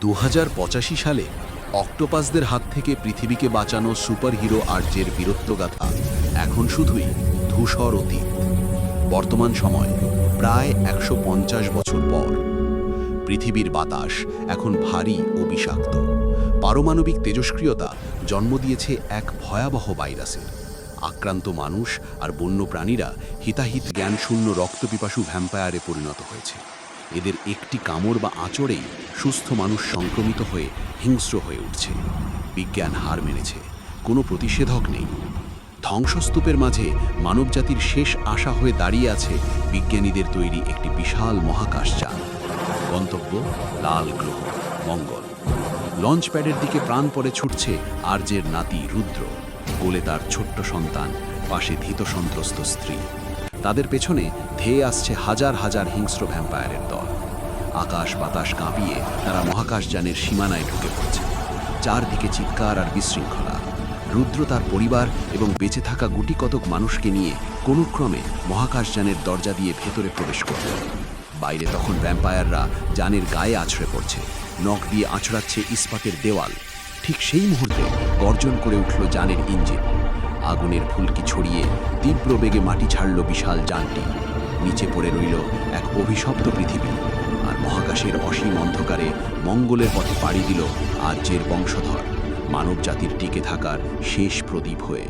দু হাজার পঁচাশি সালে অক্টোপাসদের হাত থেকে পৃথিবীকে বাঁচানো সুপারহিরো আর্যের বীরত্বগাথা এখন শুধুই ধূসর অতীত। বর্তমান সময় প্রায় একশো পঞ্চাশ বছর পর। পৃথিবীর বাতাস এখন ভারী ও বিষাক্ত। পারমাণবিক তেজস্ক্রিয়তা জন্ম দিয়েছে এক ভয়াবহ ভাইরাসের আক্রান্ত মানুষ আর বন্য প্রাণীরা হিতাহিত জ্ঞানশূন্য রক্তপিপাসু ভ্যাম্পায়ারে পরিণত হয়েছে। এদের একটি কামড় বা আঁচড়েই সুস্থ মানুষ সংক্রমিত হয়ে হিংস্র হয়ে উঠছে। বিজ্ঞান হার মেনেছে, কোনো প্রতিষেধক নেই। ধ্বংসস্তূপের মাঝে মানবজাতির শেষ আশা হয়ে দাঁড়িয়ে আছে বিজ্ঞানীদের তৈরি একটি বিশাল মহাকাশযান গন্তব্য লাল গ্রহ, মঙ্গল। লঞ্চ প্যাডের দিকে প্রাণ পরে ছুটছে আর্যের নাতি রুদ্র। কোলে তার ছোট্ট সন্তান, পাশে ধীত সন্ত্রস্ত স্ত্রী। তাদের পেছনে ধেয়ে আসছে হাজার হাজার হিংস্র ভ্যাম্পায়ারের দল। আকাশ বাতাস কাঁপিয়ে তারা মহাকাশযানের সীমানায় ঢুকে পড়ছে। চারদিকে চিৎকার আর বিশৃঙ্খলা। রুদ্র তার পরিবার এবং বেঁচে থাকা গুটি কতক মানুষকে নিয়ে কোনো ক্রমে মহাকাশযানের দরজা দিয়ে ভেতরে প্রবেশ করল। বাইরে তখন ভ্যাম্পায়াররা যানের গায়ে আছড়ে পড়ছে। নখ দিয়ে আছড়াচ্ছে ইস্পাতের দেওয়াল। ঠিক সেই মুহূর্তে গর্জন করে উঠল যানের ইঞ্জিন। আগুনের ফুলকি ছড়িয়ে তীব্র বেগে মাটি ছাড়ল বিশাল যানটি। নিচে পড়ে রইল এক অভিশপ্ত পৃথিবী, আর মহাকাশের অসীম অন্ধকারে মঙ্গলের পথে পাড়ি দিল আর্যের বংশধর মানব জাতির টিকে থাকার শেষ প্রদীপ হয়ে।